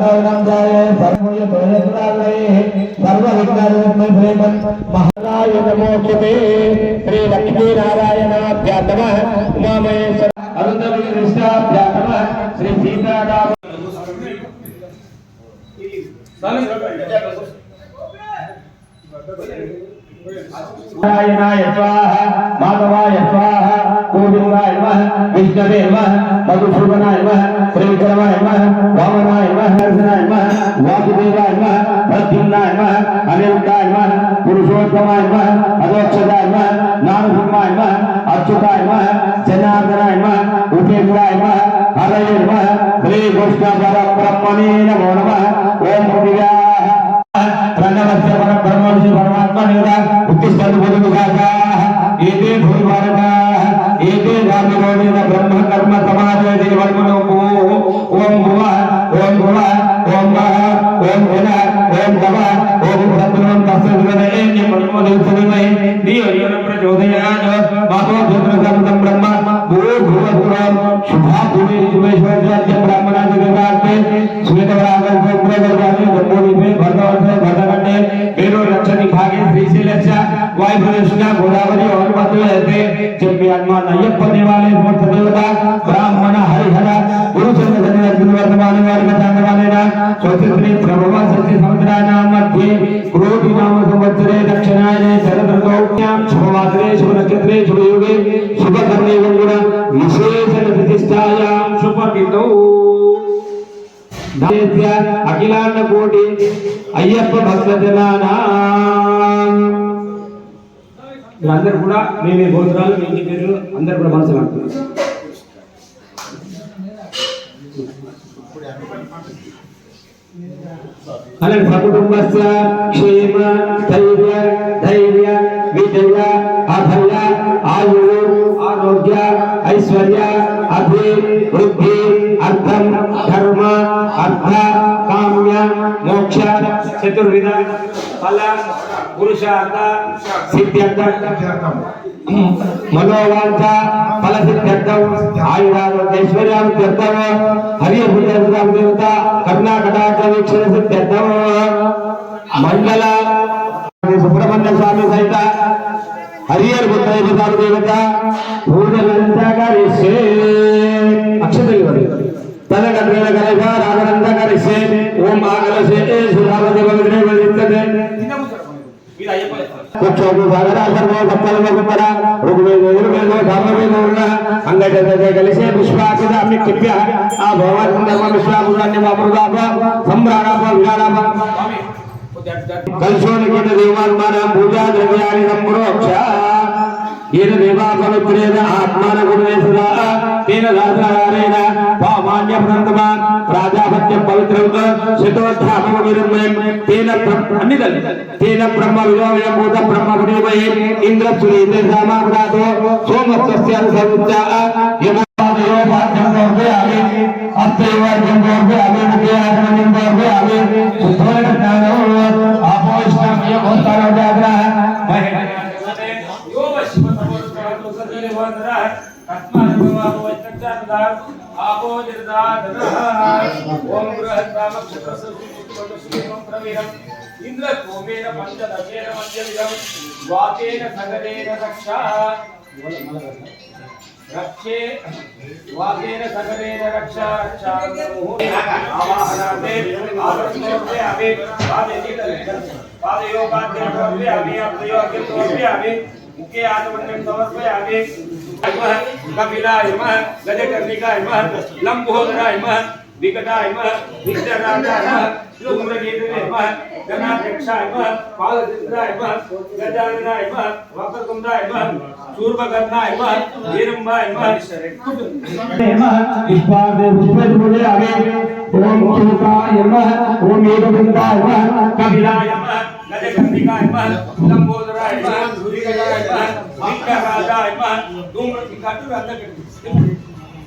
सर्वघ्नं जाये सर्वय दोषत्रालये सर्वविघ्नरूपमे प्रेमन् महाराय नमो कुमे परमात्मने नमो नमः ओम भूमिगा प्रणवस्य परब्रह्म विष्णु परमात्मने उद्दिष्टं भूमिगाः एते भूमिभारताः एते रामरोदेन ब्रह्म कर्म समाजे देवर्मणो ओम भुवः ओम भुवः ओम वः ओम भुवः ओम भवः ओम भद्रं तस्य विदये निमन्मोदे सुदये दियो येन प्रचोदयात् मातो भद्रं ब्रह्म भूर्भुवः शुभा भूमि शुभेश्वर ब्राह्मणा जगदार्थे श्वेतवराग गोत्रगर्भानि गंगोली में भरतवर्ष भरतखंडे मेरो लक्षणी भागे श्रीशैलस्य वायुप्रदेशना गोदावरी और मध्य रहते जब भी हनुमान अय्यप्प देवालय समर्थ देवता ब्राह्मण हरिहर गुरुचंद्र धन्य गुरु वर्तमान वाले बताने वाले ना चौथे श्री प्रभव सत्य समुद्रा नाम मध्ये क्रोधी नाम संवत्सरे दक्षिणायने शरद ऋतौ शुभवासरे शुभ नक्षत्रे शुभ योगे शुभ कर्णे गुण అఖిలాండ కోటి అయ్యప్ప భక్త జనానా అందరు కూడా మేమే మీ గోత్రాలు మీ ఇంటి పేర్లు అందరు కూడా మనసు లాడుతున్నారు అలాగే సకుటుంబస్య క్షేమ ధైర్య ధైర్య విజయ అభయ ఆయు ఆరోగ్య ఐశ్వర్య అభి వృద్ధి అర్థం ధర్మ అర్థ కామ్య మోక్ష చతుర్విధ ఫల పురుషార్థ సిద్ధ్యర్థం. మనోవాంఛ ఫల సిద్ధ్యర్థం ఆయురారోగ్యైశ్వర్యార్థం హరియ దేవత కర్ణాకటాక్ష వీక్షణ సిద్ధ్యర్థం. మండల సుబ్రహ్మణ్య స్వామి సహిత హరియర్ బుద్ధ దేవత. పూజలంతకరిసే రామనందకరిసే ఓం ఆగలసే ఏ సుధాపతి వగ్నే వదిలిస్తదే కూర్చోడు భగరా సర్వ గొప్పల గొప్పర ఋగ్వేద యజుర్వేద సామవేద ఉన్న అంగటదే కలిసే పుష్పాకృత అమిక్కిప్య ఆ భగవత్ ధర్మ విశ్వాసురాన్ని మామృదాప సంభ్రాణాప तीन गर्भनारायण वामान्य प्रंतमान राजाभत्य पवित्रंग शितोत्थापम विरुद्धम तेन अन्निदल तेन ब्रह्म विलोमय मोद ब्रह्म विनिमय इंद्र सुनीत रामापदातो सोमस्तस्य अनुसरुच्चा यमादेव भाग्यं सर्वे आवे अस्तेव ఇంద్రకోమేన పంచదశేన మధ్యవిధం వాకేన సగరేణ రక్షా రక్షే వాకేన సగరేణ రక్షా రక్షా ఆవాహనార్థే ఆవరణోర్తే అవి పాదయోగాద్యోర్తే అవి అబ్దయోగ్యోర్తే అవి ముఖ్య ఆత్మన్యం సమర్పయామి కపిలాయ నమః గజకర్ణికాయ నమః లంబోదరాయ నమః వికటాయ నమః విఘ్నరాజాయ నమః ధూమ్రగీతనే నమః గణాధ్యక్షాయ నమః పాలచంద్రాయ నమః గజాననాయ నమః వక్రతుండాయ నమః శూర్పకర్ణాయ నమః వీరంబాయ నమః విశ్వాదే పుష్పే ఆగే ఓం శివాయ నమః ఓం ఏకదంతాయ నమః కపిలాయ నమః గజకర్ణికాయ నమః లంబోదరాయ నమః వికటాయ నమః విఘ్నరాజాయ నమః ధూమ్రగీత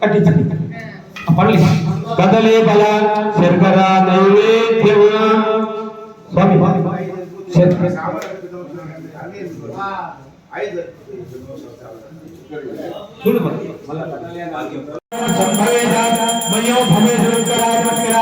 ಕಟ್ಟಿದ್ವಿ ಪಡಲಿ ಗದಲಿ ಬಲ ಶರ್ಕರ ನೈವೇದ್ಯವ ಸ್ವಾಮಿ ಸುಳ್ಳು ಭವೇಶ ಭವೇಶ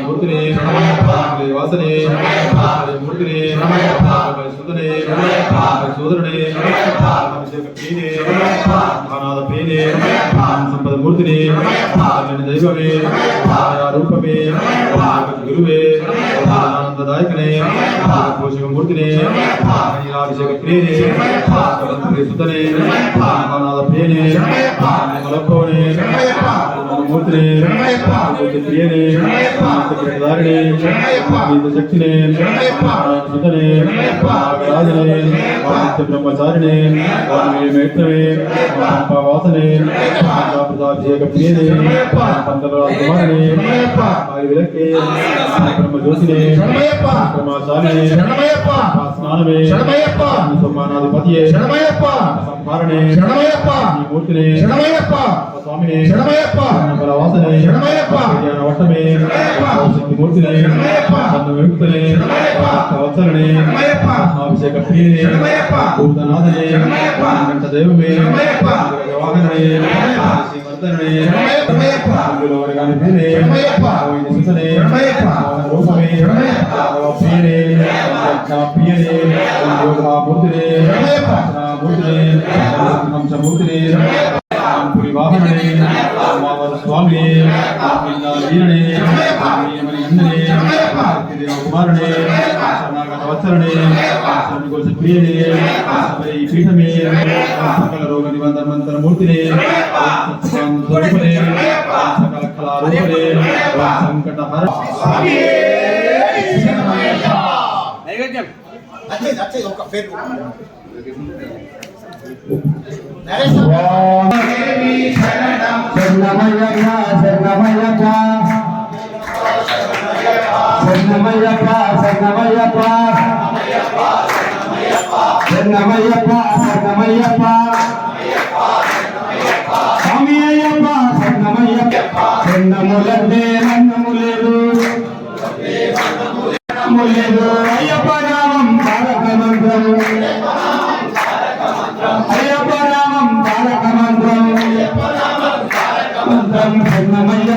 మూర్తిని ఆమె వాసని ఆమె మూర్తిని ఆమె సుధని ఆమె సోదరుని ఆమె ప్రియని ఆనాథ ప్రియని ఆమె సంపద మూర్తిని ఆమె దైవమే ఆయా రూపమే ఆమె గురువే ఆనందదాయకనే పోషక మూర్తిని నీలాభిషేక ప్రియని ఆమె సుధని ఆనాథ ప్రియని ఆమె ಕಿರಣಧಾರಣೆ ಶಕ್ತಿನೇ ಸುತನೇ ರಾಜನೇ ಬ್ರಹ್ಮಚಾರಿಣೆ ಮೇತ್ರವೇ ವಾಸನೆ ಪ್ರತಾಭಿಷೇಕಪ್ರಿಯನೇ ಪಂಚರಾಜಕುಮಾರನೇ ವಿಲಕ್ಕೆ ಬ್ರಹ್ಮಜ್ಯೋತಿನೇ ಬ್ರಹ್ಮಚಾರಿಣೆ ಸ್ನಾನವೇ ಸೋಮಾನಾಧಿಪತಿಯೇ ಸಂಭಾರಣೆ ಮೂರ್ತಿನೇ ಸ್ವಾಮಿನೇ ಬಲವಾಸನೆ ವಟ್ಟಮೇ మూర్తిని నన్ను వెంకుతనే వత్సలనే అభిషేక ప్రియనే భూతనాథనే వెంకట దైవమే వాహననే శ్రీవర్ధనే గాని ప్రియనే సుతనే రూపమే ప్రియనే ప్రియనే మూర్తినే మూర్తినే புரிவாகனே அம்மாவர் சுவாமியே எல்லா வீரனே அம்மியமணி அண்ணனே பார்த்திதேவ குமாரனே சரணாகத வத்சரனே சன்னிகோஷ பிரியனே சபரி பீடமே சகல ரோக நிபந்தன மந்திர மூர்த்தினே சகல கலாரூபனே சங்கடஹர சுவாமியே నైవేద్యం అచ్చే అచ్చే ఒక పేరు శరణమయ్యప్ప శరణమయ్యప్ప శరణమయ్యప్ప శరణమయ్యప్ప శరణమయ్యప్ప శరణమయ్యప్ప స్వామి అయ్యప్ప. శరణమయ్యప్ప శరణములంటే మన్నము లేదు నామం తారక మంత్రం ధర్మమయ్య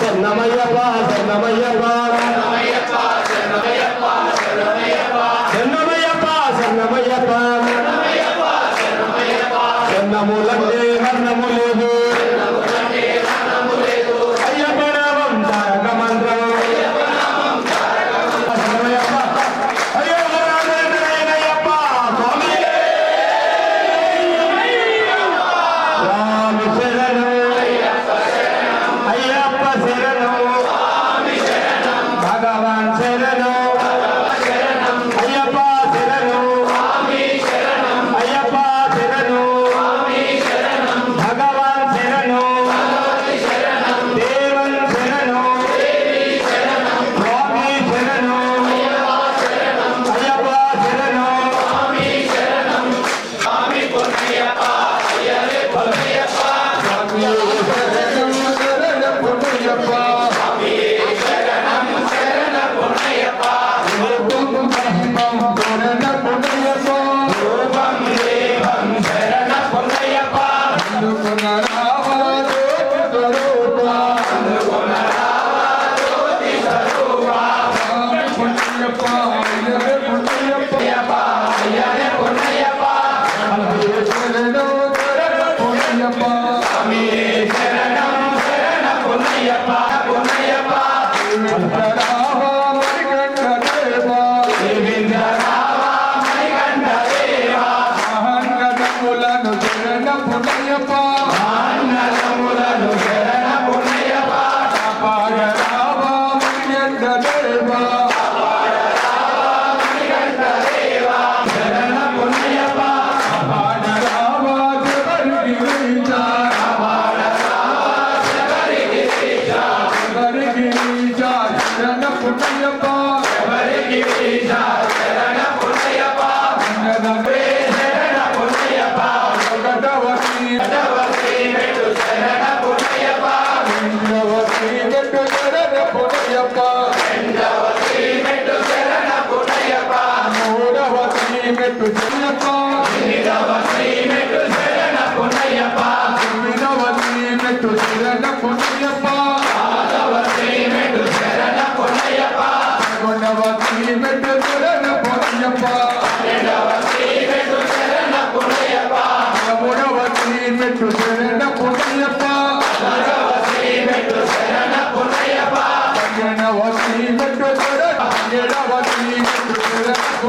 చెన్నమయ్యప్ప చెన్నమయ్యప్ప చెన్నమయ్యప్ప చెన్నమయ్యప్ప చెన్నమూల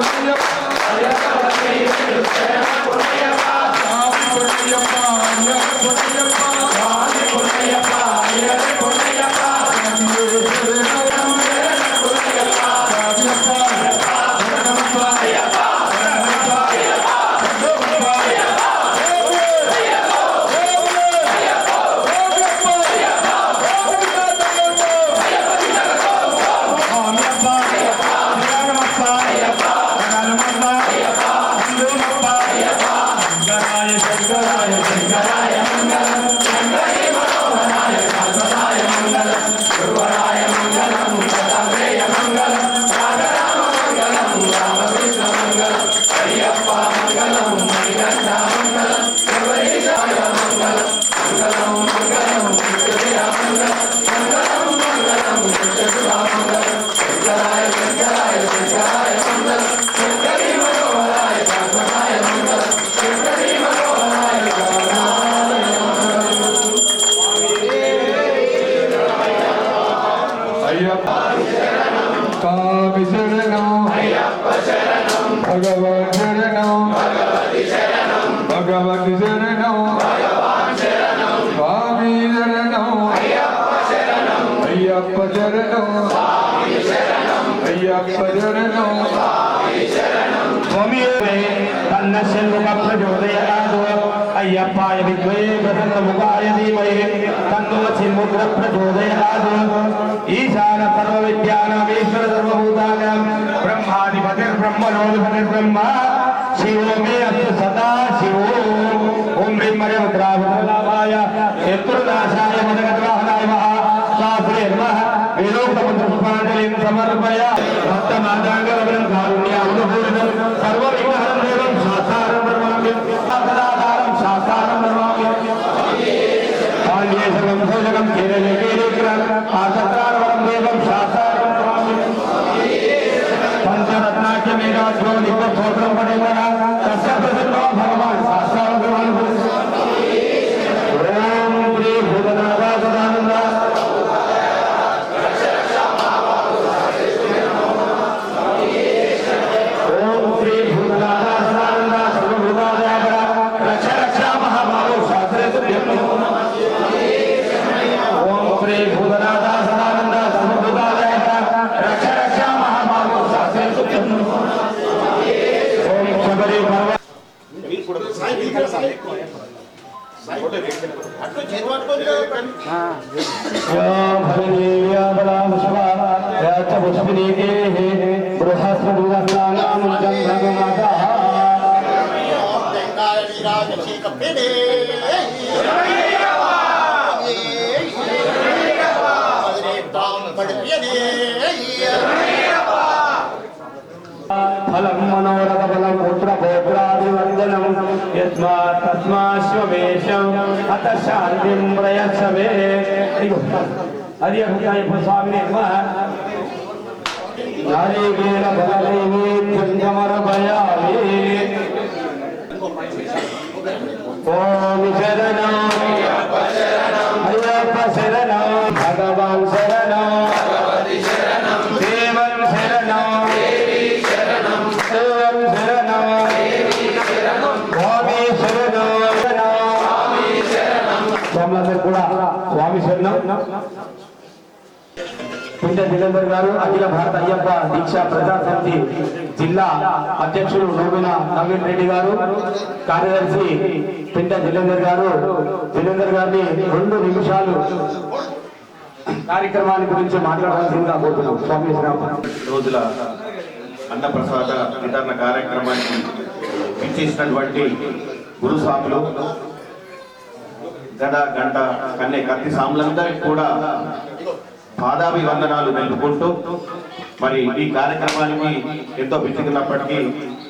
పుణ్యప్ప పుణ్యప్ప పుణ్యప్ప పుణ్యప్ప Amar राज्य मेरा स्वर्ग पर छोड़ पड़ेगा 啊有。திம்புடைய சவே அரிய குட்டாயப்ப சுவாமி நாரீகேர பலதேவி திங்கமர பயாமி ஓம் ஜன పిండ దిలేందర్ గారు అఖిల భారత అయ్యప్ప దీక్ష ప్రజా సమితి జిల్లా అధ్యక్షులు నోమిన నవీన్ రెడ్డి గారు కార్యదర్శి పిండ దిలేందర్ గారు. దిలేందర్ గారిని రెండు నిమిషాలు కార్యక్రమాన్ని గురించి మాట్లాడాల్సిందిగా కోరుతున్నాం. స్వామి రోజుల అన్నప్రసాద వితరణ కార్యక్రమానికి ఇచ్చేసినటువంటి గురుస్వాములు గడ గంట కన్నే కత్తి స్వాములందరికీ కూడా పాదాభివందనాలు నిలుపుకుంటూ మరి ఈ కార్యక్రమానికి ఎంతో పిచ్చుకున్నప్పటికీ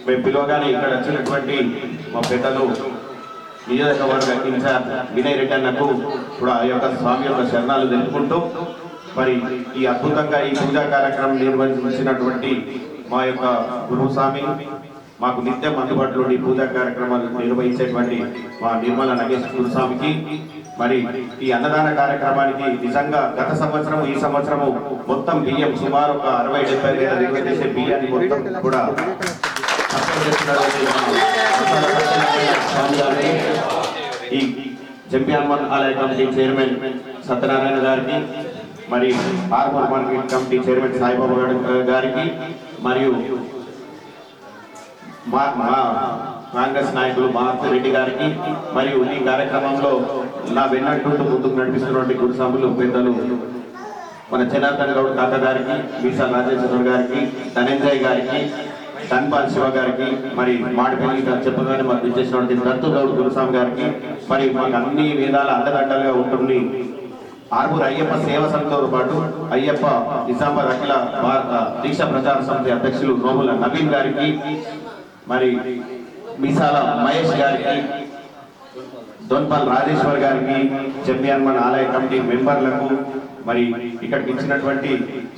మేము పిలవగానే ఇక్కడ వచ్చినటువంటి మా పెద్దలు నియోజకవర్గ ఇన్ఛార్జ్ వినయ్ రెడ్డి అన్నకు కూడా ఆ యొక్క స్వామి యొక్క శరణాలు తెలుపుకుంటూ మరి ఈ అద్భుతంగా ఈ పూజా కార్యక్రమం నిర్వహించినటువంటి మా యొక్క గురుస్వామి మాకు నిత్యం అందుబాటులో ఈ పూజా కార్యక్రమాలు నిర్వహించేటువంటి మా నిర్మల నగేష్ గురుస్వామికి మరి ఈ అన్నదాన కార్యక్రమానికి నిజంగా గత సంవత్సరం ఈ సంవత్సరము మొత్తం బియ్యం సుమారు ఒక అరవై డెబ్బై వేల దిగువ చేసే బియ్యాన్ని మొత్తం కూడా స్వామి ఈ జంపి హనుమాన్ ఆలయ కమిటీ చైర్మన్ సత్యనారాయణ గారికి మరి Armoor market committee chairman Saibabu గారికి మరియు మా మా కాంగ్రెస్ నాయకులు మహాత్మ రెడ్డి గారికి మరియు ఈ కార్యక్రమంలో నా వెన్నట్టుంటూ ముందుకు నడిపిస్తున్నటువంటి గురుస్వాములు పెద్దలు మన జనార్దన్ గౌడ్ కాక గారికి వీసా రాజేశ్వర గారికి ధనంజయ్ గారికి ధన్పాల్ శివ గారికి మరి మాడిపల్లి గారు చెప్పగానే మాకు ఇచ్చేసినటువంటి దత్తు గౌడ్ గురుస్వామి గారికి మరి మాకు అన్ని విధాల అండదండలుగా ఉంటుంది. ఆరుగురు అయ్యప్ప సేవ సంఘంతో పాటు అయ్యప్ప నిజామాబాద్ అఖిల భారత దీక్ష ప్రచార సమితి అధ్యక్షులు నోముల నవీన్ గారికి మరి మీసాల మహేష్ గారికి దొన్పల్ రాజేశ్వర్ గారికి జమ్యాన్మన్ ఆలయ కమిటీ మెంబర్లకు మరి ఇక్కడికి ఇచ్చినటువంటి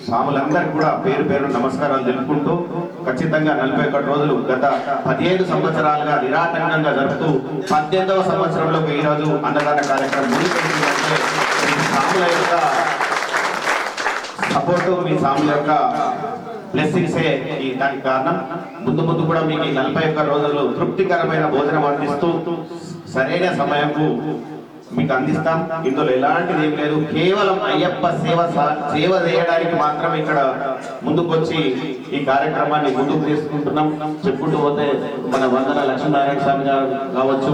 స్వాములందరికీ కూడా పేరు పేరు నమస్కారాలు తెలుపుకుంటూ ఖచ్చితంగా నలభై ఒకటి రోజులు గత పదిహేడు సంవత్సరాలుగా నిరాటంకంగా జరుపుతూ పద్దెనిమిదవ సంవత్సరంలో ఈ రోజు అన్నదాన కార్యక్రమం ముగిసిందంటే స్వాముల యొక్క సపోర్టు మీ స్వాముల యొక్క బ్లెస్సింగ్సే ఈ దానికి కారణం. ముందు ముందు కూడా మీకు ఈ నలభై ఒక్క రోజులు తృప్తికరమైన భోజనం అందిస్తూ సరైన సమయంకు మీకు అందిస్తాం. ఇందులో ఎలాంటిది ఏం లేదు. కేవలం అయ్యప్ప సేవ సేవ చేయడానికి మాత్రమే ఇక్కడ ముందుకొచ్చి ఈ కార్యక్రమాన్ని ముందుకు తీసుకుంటున్నాం. చెప్పుకుంటూ పోతే మన వందన లక్ష్మీనారాయణ స్వామి గారు కావచ్చు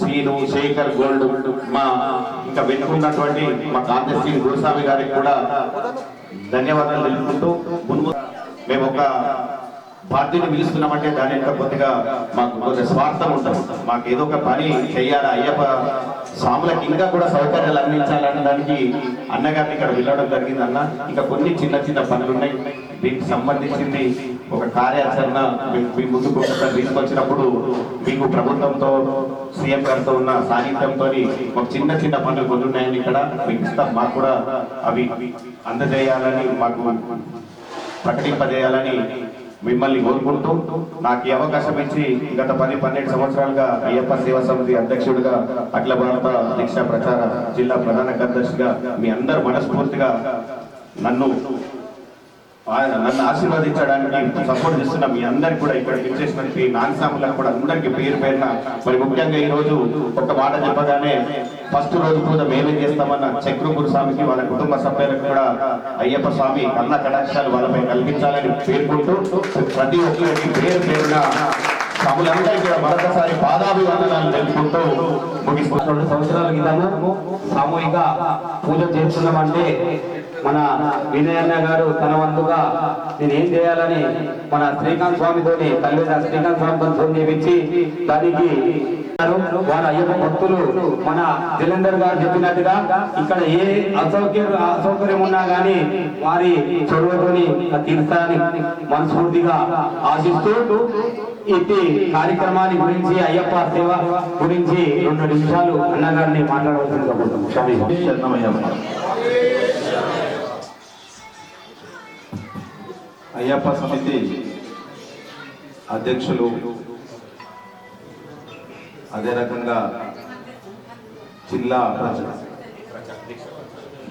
శ్రీను శేఖర్ గోల్డ్ మా ఇంకా వెనుకున్నటువంటి మా కాంతశ్రీ గురుస్వామి గారికి కూడా ధన్యవాదాలు తెలుపుకుంటూ మున్ము మేము ఒక బాధ్యత పిలుస్తున్నామంటే దాని యొక్క కొద్దిగా మాకు కొంచెం స్వార్థం ఉంటుంది. మాకు ఏదో ఒక పని చేయాలా? అయ్యప్ప స్వాములకు ఇంకా కూడా సౌకర్యాలు అందించాలన్న దానికి అన్నగారిని ఇక్కడ వెళ్ళడం జరిగింది అన్న ఇంకా కొన్ని చిన్న చిన్న పనులు ఉన్నాయి దీనికి సంబంధించింది ఒక కార్యాచరణ మీ- మీ ముందుకు ఒకసారి తీసుకొచ్చినప్పుడు మీకు ప్రభుత్వంతో సీఎం గారితో ఉన్న సాన్నిధ్యంతో ఒక చిన్న చిన్న పనులు కొన్ని ఉన్నాయని ఇక్కడ మీకు ఇస్తాం మాకు కూడా అవి అందజేయాలని మాకు ప్రకటింపజేయాలని మిమ్మల్ని కోరుకుంటూ నాకు ఈ అవకాశం ఇచ్చి గత పది పన్నెండు సంవత్సరాలుగా అయ్యప్ప సేవా సమితి అధ్యక్షుడిగా అఖిల భారత దీక్షా ప్రచార జిల్లా ప్రధాన కార్యదర్శిగా మీ అందరు మనస్ఫూర్తిగా నన్ను నన్ను ఆశీర్వదించడానికి సపోర్ట్ చేస్తున్న మీ అందరికి కూడా ఇక్కడ ఇచ్చేసినటువంటి నాన్సాములకు కూడా అందరికీ పేరు పేరున మరి ముఖ్యంగా ఈ రోజు ఒక మాట చెప్పగానే ఫస్ట్ రోజు పూజ మేమే చేస్తామన్న చక్రపుర స్వామికి వాళ్ళ కుటుంబ సభ్యులకు కూడా అయ్యప్ప స్వామి కన్న కటాక్షాలు వాళ్ళపై కల్పించాలని పేర్కొంటూ ప్రతి ఒక్కరికి పేరు పేరున స్వాములందరికీ కూడా మరొకసారి పాదాభివందనాలు తెలుపుకుంటూ ముగిస్తున్నాం. రెండు సంవత్సరాల క్రితము సామూహిక పూజ చేస్తున్నామంటే మన వినయన్న గారు తన వంతుగా నేను ఏం చేయాలని మన శ్రీకాంత్ స్వామితోని తల్లి శ్రీకాంత్ స్వామితో ఫోన్ చేపించి దానికి వాళ్ళ అయ్యప్ప భక్తులు మన దిలేందర్ గారు చెప్పినట్టుగా ఇక్కడ ఏ అసౌకర్యం అసౌకర్యం ఉన్నా గానీ వారి చొరవతోని తీర్చాలని మనస్ఫూర్తిగా ఆశిస్తూ ఇది కార్యక్రమాన్ని గురించి అయ్యప్ప సేవ గురించి రెండు నిమిషాలు అన్నగారిని మాట్లాడవలసిందిగా కోరుతున్నాం. అయ్యప్ప సమితి అధ్యక్షులు. అదే రకంగా జిల్లా ప్రచ-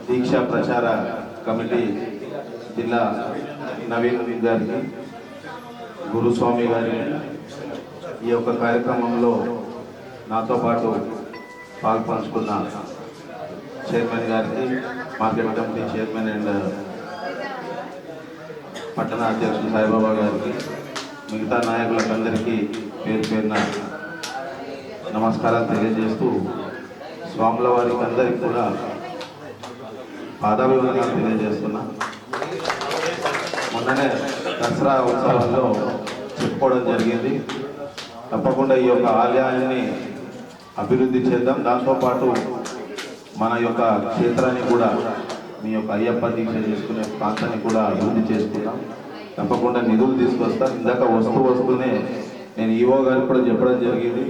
దీక్ష ప్రచార కమిటీ జిల్లా నవీన్ గారికి గురుస్వామి గారికి ఈ యొక్క కార్యక్రమంలో నాతో పాటు పాల్పంచుకున్న చైర్మన్ గారికి మార్కెట్ కమిటీ చైర్మన్ అండ్ పట్టణ అధ్యక్షుడు సాయిబాబా గారికి మిగతా నాయకులకందరికీ పేరు పేరున నమస్కారాలు తెలియజేస్తూ స్వాముల వారికి అందరికీ కూడా పాదాభివందనాలు తెలియజేస్తున్నా. మొన్ననే దసరా ఉత్సవాల్లో చెప్పుకోవడం జరిగింది. తప్పకుండా ఈ యొక్క ఆలయాన్ని అభివృద్ధి చేద్దాం. దాంతోపాటు మన యొక్క క్షేత్రాన్ని కూడా మీ యొక్క అయ్యప్ప దీక్ష చేసుకునే ప్రాంతాన్ని కూడా అభివృద్ధి చేసుకున్నాం తప్పకుండా నిధులు తీసుకొస్తాను ఇందాక వస్తూ వస్తూనే నేను ఈవో గారికి కూడా చెప్పడం జరిగింది.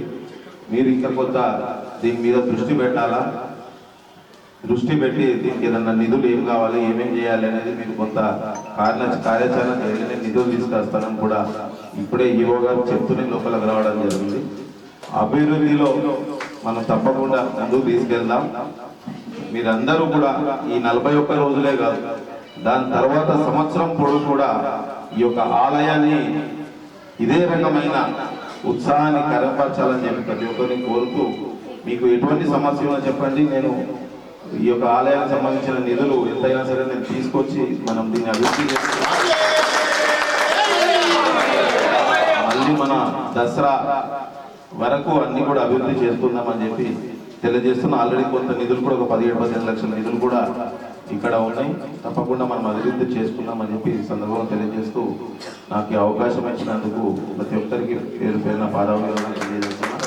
మీరు ఇంకా కొంత దీని మీద దృష్టి పెట్టాలా? దృష్టి పెట్టి దీనికి ఏదన్నా నిధులు ఏం కావాలి ఏమేం చేయాలి అనేది మీరు కొంత కార్య కార్యాచరణ జరిగిన నిధులు తీసుకొస్తానని కూడా ఇప్పుడే ఈవో గారు చెప్తూనే లోపలికి రావడం జరిగింది. అభివృద్ధిలో మనం తప్పకుండా ముందుకు తీసుకెళ్దాం. మీరందరూ కూడా ఈ నలభై ఒక్క రోజులే కాదు దాని తర్వాత సంవత్సరం పొడవు కూడా ఈ యొక్క ఆలయాన్ని ఇదే రకమైన ఉత్సాహాన్ని కనపరచాలని చెప్పి ప్రతి ఒక్కరిని కోరుతూ మీకు ఎటువంటి సమస్య చెప్పండి. నేను ఈ యొక్క ఆలయానికి సంబంధించిన నిధులు ఎంతైనా సరే నేను తీసుకొచ్చి మనం దీన్ని అభివృద్ధి మళ్ళీ మన దసరా వరకు అన్ని కూడా అభివృద్ధి చేస్తున్నామని చెప్పి తెలియజేస్తున్నా ఆల్రెడీ కొంత నిధులు కూడా ఒక పదిహేడు పదిహేను లక్షల నిధులు కూడా ఇక్కడ ఉన్నాయి. తప్పకుండా మనం అభివృద్ధి చేసుకున్నామని చెప్పి ఈ సందర్భంగా తెలియజేస్తూ నాకు అవకాశం ఇచ్చినందుకు ప్రతి ఒక్కరికి పేరు పేరున పాదాభివందనాలు తెలియజేస్తున్నాను.